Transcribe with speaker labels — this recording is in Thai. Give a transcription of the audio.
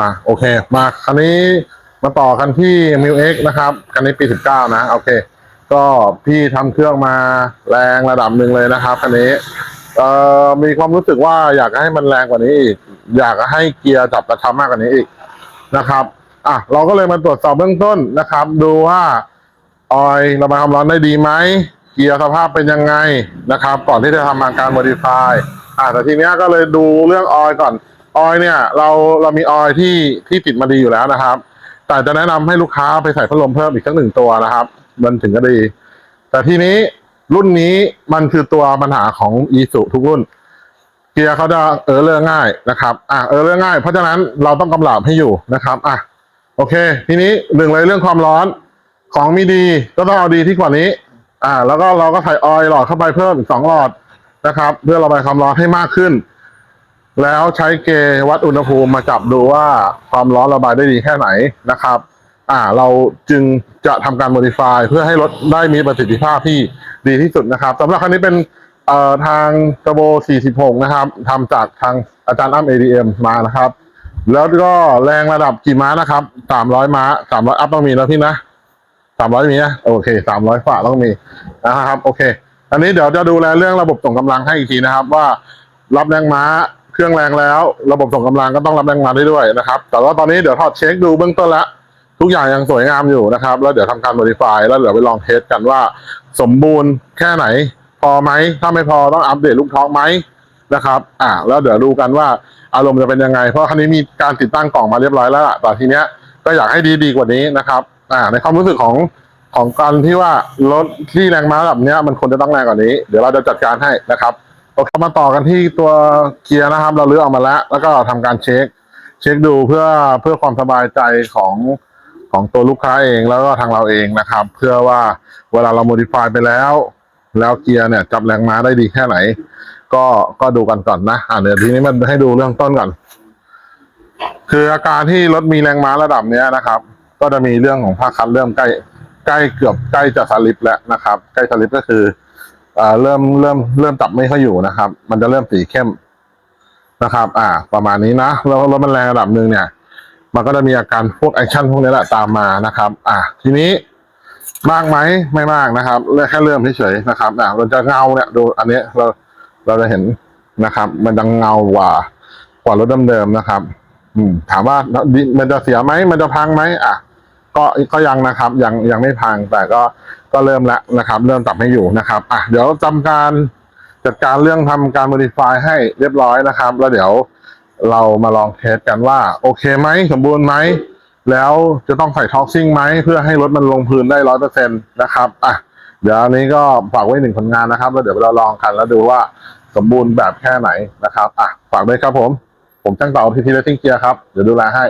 Speaker 1: มาโอเค มาคันนี้มาต่อกันที่ m ิวเอ็กนะครับคันนี้ปี19นะโอเค ก็พี่ทำเครื่องมาแรงระดับหนึ่งเลยนะครับคันนี้เอ่อมีความรู้สึกว่าอยากให้มันแรงกว่านี้อีกอยากให้เกียร์จับกระชับมากกว่านี้อีกนะครับอะเราก็เลยมาตรวจสอบเบื้องต้นนะครับ ดูว่าออยล์ระบายความร้อนได้ดีไหมเกียร์สภาพเป็นยังไงนะครับ ก่อนที่จะทำการ modify อะแต่ทีเนี้ยก็เลยดูเรื่องออยล์ก่อน ออยเนี่ย เราเรามีออยที่ที่ติดมาดีอยู่แล้วนะครับ แต่จะแนะนำให้ลูกค้าไปใส่พัดลมเพิ่มอีกสักหนึ่งตัวนะครับ มันถึงจะดี แต่ทีนี้รุ่นนี้มันคือตัวปัญหาของอีสุทุกรุ่น เกียร์เขาจะเออเลอร์ง่ายนะครับ อะเออเลอร์ง่าย เพราะฉะนั้นเราต้องกำลับให้อยู่นะครับ อะโอเค ทีนี้หนึ่งเลยเรื่องความร้อนของมีดีก็ต้องเอาดีที่กว่านี้ อ่า แล้วก็เราก็ใส่ออยล์หลอดเข้าไปเพิ่มอีกสองหลอดนะครับ เพื่อระบายความร้อนให้มากขึ้น แล้วใช้เกวัดอุณหภูมิมาจับดูว่าความร้อนระบายได้ดีแค่ไหนนะครับ อ่า เราจึงจะทำการ modify เพื่อให้รถได้มีประสิทธิภาพที่ดีที่สุดนะครับสำหรับคันนี้เป็นเอ่อทางกระโบ 46 นะครับทำจากทางอาจารย์อ้ำ ADM มานะครับ แล้วก็แรงระดับกี่ม้านะครับ 300 ม้า 300 อัพต้องมีแล้วพี่นะ300 มีนะโอเค 300ฝ่าต้องมีนะครับ โอเค อันนี้เดี๋ยวจะดูแลเรื่องระบบส่งกำลังให้อีกทีนะครับ ว่ารับแรงม้า เครื่องแรงแล้ว ระบบส่งกำลังก็ต้องรับแรงม้าได้ด้วยนะครับ แต่ว่าตอนนี้เดี๋ยวถอดเช็คดูเบื้องต้นแล้วทุกอย่างยังสวยงามอยู่นะครับ แล้วเดี๋ยวทำการ modify แล้วเดี๋ยวไปลองเทสกันว่า สมบูรณ์แค่ไหน พอไหมถ้าไม่พอต้องอัปเดตลูกท้องไหมนะครับ อ่าแล้วเดี๋ยวดูกันว่าอารมณ์จะเป็นยังไง เพราะคันนี้มีการติดตั้งกล่องมาเรียบร้อยแล้วแต่ทีเนี้ยก็อยากให้ดีดีกว่านี้นะครับ อ่า ในความรู้สึกของของการที่ว่ารถที่แรงม้าแบบเนี้ยมันควรจะต้องแรงกว่านี้ เดี๋ยวเราจะจัดการให้นะครับ อเคมาต่อกันที่ตัวเกียร์นะครับ เราเลือกออกมาแล้ว แล้วก็ทำการเช็ค เช็คดูเพื่อเพื่อความสบายใจของของตัวลูกค้าเองแล้วก็ทางเราเองนะครับ เพื่อว่าเวลาเรา modify ไปแล้ว แล้วเกียร์เนี่ยจับแรงม้าได้ดีแค่ไหน ก็ก็ดูกันก่อนนะอ่าเดี๋ยวทีนี้มันให้ดูเรื่องต้นก่อน คืออาการที่รถมีแรงม้าระดับเนี้ยนะครับ ก็จะมีเรื่องของภาคคันเริ่มใกล้ใกล้เกือบใกล้จะสลิปแล้วนะครับ ใกล้สลิปก็คือ อ่าเริ่มเริ่มเริ่มจับไม่ค่อยอยู่นะครับ มันจะเริ่มสีเข้มนะครับ อ่า ประมาณนี้นะแล้วรถมันแรงระดับหนึ่งเนี่ย มันก็จะมีอาการพวกแอคชั่นพวกนี้แหละตามมานะครับ อะทีนี้มากไหมไม่มากนะครับแค่เริ่มเฉยๆนะครับอะเราจะเงาเนี่ยดูอันนี้เราเราจะเห็นนะครับ มันจะเงากว่ากว่ารถเดิมๆนะครับ อืม ถามว่ามันจะเสียไหมมันจะพังไหมอะก็ก็ยังนะครับ ยังยังไม่พังแต่ก็ ก็เริ่มแล้วนะครับ เริ่มจับให้อยู่นะครับอะเดี๋ยวจำการจัดการเรื่องทำการ modify ให้เรียบร้อยนะครับ แล้วเดี๋ยวเรามาลองเทสกันว่าโอเคไหมสมบูรณ์ไหม แล้วจะต้องใส่ท็อกซิ่งไหม เพื่อให้รถมันลงพื้นได้ร้อยเปอร์เซ็นต์นะครับอะเดี๋ยวนี้ก็ฝากไว้หนึ่งผลงานนะครับ แล้วเดี๋ยวเราลองกันแล้วดูว่าสมบูรณ์แบบแค่ไหนนะครับอะฝากด้วยครับผม ผมจ้างเต่าทีทีเลสซิ่งเกียร์ครับ เดี๋ยวดูแลให้